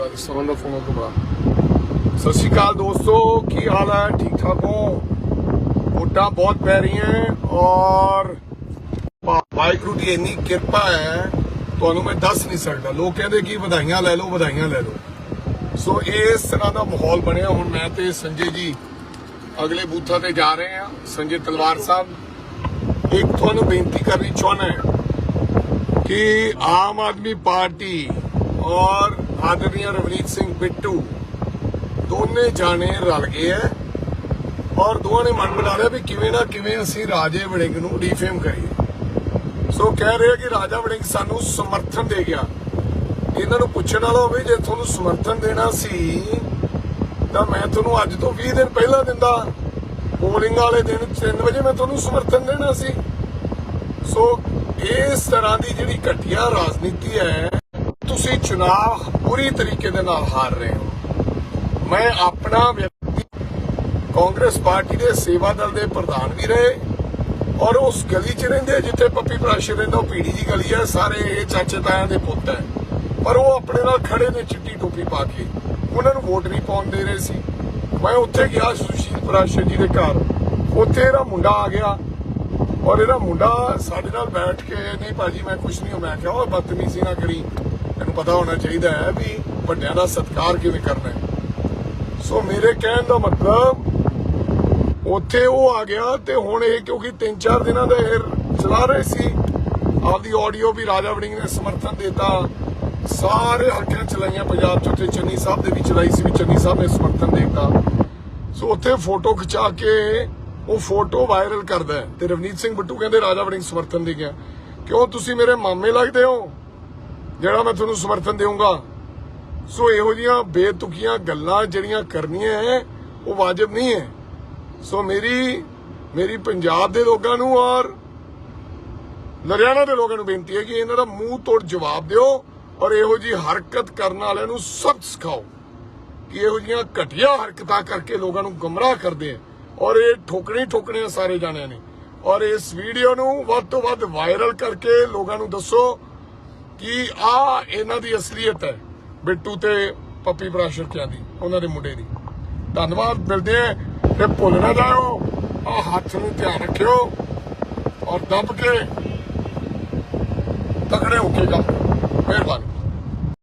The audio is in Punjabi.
ਰਾਜਸਥਾਨ ਦਾ ਫੋਨ ਤੋਂ ਬੜਾ ਸਤਿ ਸ਼੍ਰੀ ਅਕਾਲ ਦੋਸਤੋ, ਕੀ ਹਾਲ ਹੈ? ਠੀਕ ਠਾਕ ਹੋ? ਵੋਟਾਂ ਬਹੁਤ ਪੈ ਰਹੀਆਂ ਔਰ ਵਾਹਿਗੁਰੂ ਦੀ ਇੰਨੀ ਕਿਰਪਾ ਹੈ, ਤੁਹਾਨੂੰ ਮੈਂ ਦੱਸ ਨਹੀਂ ਸਕਦਾ। ਲੋਕ ਕਹਿੰਦੇ ਕਿ ਵਧਾਈਆਂ ਲੈ ਲਓ, ਵਧਾਈਆਂ ਲੈ ਲਓ। ਸੋ ਇਸ ਤਰ੍ਹਾਂ ਦਾ ਮਾਹੌਲ ਬਣਿਆ ਹੁਣ ਮੈਂ ਤੇ ਸੰਜੇ ਜੀ ਅਗਲੇ ਬੂਥਾਂ ਤੇ ਜਾ ਰਹੇ ਹਾਂ। ਸੰਜੇ ਤਲਵਾਰ ਸਾਹਿਬ, ਇੱਕ ਤੁਹਾਨੂੰ ਬੇਨਤੀ ਕਰਨੀ ਚਾਹੁੰਦਾ ਕਿ ਆਮ ਆਦਮੀ ਪਾਰਟੀ ਔਰ ਆਦਰਨੀय ਰਵਨੀਤ ਸਿੰਘ ਬਿੱਟੂ ਦੋਨੇ ਜਾਣੇ ਰਲ ਗਏ ਐ ਔਰ ਦੋਵਾਂ ਨੇ ਮਨ ਬਣਾ ਲਿਆ ਵੀ ਕਿਵੇਂ ਨਾ ਕਿਵੇਂ ਅਸੀਂ ਰਾਜੇ ਵੜਿੰਗ ਨੂੰ ਡੀਫੇਮ ਕਰੀਏ। ਸੋ ਕਹਿ ਰਹੇ ਕਿ ਰਾਜਾ ਵੜਿੰਗ ਸਾਨੂੰ ਸਮਰਥਨ ਦੇ ਗਿਆ। ਇਹਨਾਂ ਨੂੰ ਪੁੱਛਣ ਵਾਲਾ ਹੋਵੇ ਜੇ ਤੁਹਾਨੂੰ ਸਮਰਥਨ ਦੇਣਾ ਸੀ, ਤਾਂ ਮੈਂ ਤੁਹਾਨੂੰ ਅੱਜ ਤੋਂ 20 ਦਿਨ ਪਹਿਲਾਂ ਦਿੰਦਾ। ਪੋਲਿੰਗ ਵਾਲੇ ਦਿਨ 3 ਵਜੇ ਮੈਂ ਤੁਹਾਨੂੰ ਸਮਰਥਨ ਦੇਣਾ ਸੀ। ਸੋ ਇਸ ਤਰ੍ਹਾਂ ਦੀ ਜਿਹੜੀ ਘਟੀਆ ਰਾਜਨੀਤੀ ਹੈ ਤੁਸੀਂ ਚੁਣਾਵ ਪੂਰੀ ਤਰੀਕੇ ਦੇ ਨਾਲ ਹਾਰ ਰਹੇ ਹੋ। ਮੈਂ ਆਪਣਾ ਵਿਅਕਤੀ ਕਾਂਗਰਸ ਪਾਰਟੀ ਦੇ ਸੇਵਾ ਦਲ ਦੇ ਪ੍ਰਧਾਨ ਵੀ ਰਹੇ ਔਰ ਉਸ ਗਲੀ 'ਚ ਰਹਿੰਦੇ, ਜਿੱਥੇ ਪੱਪੀ ਪ੍ਰਾਸ਼ਰ ਰਹਿੰਦਾ, ਉਹ ਪੀੜੀ ਦੀ ਗਲੀ ਹੈ। ਸਾਰੇ ਇਹ ਚਾਚੇ ਤਾਇਆਂ ਦੇ ਪੁੱਤ ਹੈ। ਪਰ ਉਹ ਆਪਣੇ ਨਾਲ ਖੜੇ ਨੇ, ਚਿੱਟੀ ਟੋਪੀ ਪਾ ਕੇ। ਉਹਨਾਂ ਨੂੰ ਵੋਟ ਨਹੀਂ ਪਾਉਣ ਦੇ ਰਹੇ ਸੀ। ਮੈਂ ਉੱਥੇ ਗਿਆ ਸੁਸ਼ੀਲ ਪ੍ਰਾਸ਼ਰ ਜੀ ਦੇ ਘਰ। ਉੱਥੇ ਇਹਦਾ ਮੁੰਡਾ ਆ ਗਿਆ ਔਰ ਇਹਦਾ ਮੁੰਡਾ ਸਾਡੇ ਨਾਲ ਬੈਠ ਕੇ, ਨਹੀਂ ਭਾਜੀ, ਮੈਂ ਕੁਝ ਨਹੀਂ। ਮੈਂ ਕਿਹਾ, ਉਹ ਬਦਤਮੀਜ਼ੀ ਨਾ ਕਰੀ ਤੈਨੂੰ ਪਤਾ ਹੋਣਾ ਚਾਹੀਦਾ ਹੈ ਵੀ ਵੱਡਿਆਂ ਦਾ ਸਤਿਕਾਰ ਕਿਵੇਂ ਕਰਨਾ ਹੈ। ਸੋ ਮੇਰੇ ਕਹਿਣ ਦਾ ਮਤਲਬ, ਉੱਥੇ ਉਹ ਆ ਗਿਆ ਤੇ ਹੁਣ ਇਹ ਕਿਉਂਕਿ 3-4 ਦਿਨਾਂ ਦਾ ਇਹ ਚਲਾ ਰਹੇ ਸੀ, ਆਪਦੀ ਆਡੀਓ ਵੀ ਰਾਜਾ ਵੜਿੰਗ ਨੇ ਸਮਰਥਨ ਦਿੱਤਾ। ਸਾਰੇ ਹਲਕਿਆਂ ਚਲਾਈਆਂ, ਪੰਜਾਬ ਚ ਉੱਥੇ ਚੰਨੀ ਸਾਹਿਬ ਦੇ ਵੀ ਚਲਾਈ ਸੀ, ਵੀ ਚੰਨੀ ਸਾਹਿਬ ਨੇ ਸਮਰਥਨ ਦਿੱਤਾ। ਸੋ ਉੱਥੇ ਫੋਟੋ ਖਿਚਾ ਕੇ ਉਹ ਫੋਟੋ ਵਾਇਰਲ ਕਰਦਾ ਤੇ ਰਵਨੀਤ ਸਿੰਘ ਬਿੱਟੂ ਕਹਿੰਦੇ ਰਾਜਾ ਵੜਿੰਗ ਸਮਰਥਨ ਦੇ ਗਿਆ। ਕਿਉਂ ਤੁਸੀਂ ਮੇਰੇ ਮਾਮੇ ਲੱਗਦੇ ਹੋ? ਜਿਹੜਾ ਮੈਂ ਤੁਹਾਨੂੰ ਸਮਰਥਨ ਦੇਵਾਂਗਾ ਸੋ ਇਹੋ ਜੀਆਂ ਬੇਤੁਕੀਆਂ ਗੱਲਾਂ ਜਿਹੜੀਆਂ ਕਰਨੀਆਂ ਹੈ, ਉਹ ਵਾਜਬ ਨਹੀਂ ਹੈ। ਸੋ ਮੇਰੀ ਮੇਰੀ ਪੰਜਾਬ ਦੇ ਲੋਕਾਂ ਨੂੰ ਔਰ ਲੁਧਿਆਣਾ ਦੇ ਲੋਕਾਂ ਨੂੰ ਬੇਨਤੀ ਹੈ ਕਿ ਇਹਨਾਂ ਦਾ ਮੂੰਹ ਤੋੜ ਜਵਾਬ ਦਿਓ ਔਰ ਇਹੋ ਜੀ ਹਰਕਤ ਕਰਨ ਵਾਲਿਆਂ ਨੂੰ ਸਖਤ ਸਿਖਾਓ ਕਿ ਇਹੋ ਜੀਆਂ ਘਟੀਆ ਹਰਕਤਾਂ ਕਰਕੇ ਲੋਕਾਂ ਨੂੰ ਗਮਰਾਹ ਕਰਦੇ ਆ ਔਰ ਇਹ ਠੋਕਣੇ ਠੋਕਣੇ ਸਾਰੇ ਜਾਣਿਆਂ ਨੇ। ਔਰ ਇਸ ਵੀਡੀਓ ਨੂੰ ਵੱਧ ਤੋਂ ਵੱਧ ਵਾਇਰਲ ਕਰਕੇ ਲੋਕਾਂ ਨੂੰ ਦੱਸੋ ਕਿ ਆ ਇਹਨਾਂ ਦੀ ਅਸਲੀਅਤ ਹੈ, ਬਿੱਟੂ ਤੇ ਪੱਪੀ ਬਰਾਸ਼ਰਕਿਆਂ ਦੀ, ਉਹਨਾਂ ਦੇ ਮੁੰਡੇ ਦੀ। ਧੰਨਵਾਦ, ਮਿਲਦੇ ਆ ਤੇ ਭੁੱਲ ਨਾ ਜਾਓ ਆ ਹੱਥ ਨੂੰ ਧਿਆਨ ਰੱਖਿਓ ਔਰ ਦੱਬ ਕੇ ਤਕੜੇ ਹੋ ਕੇ ਕੰਮ ਮਿਹਰਬਾਨੀ।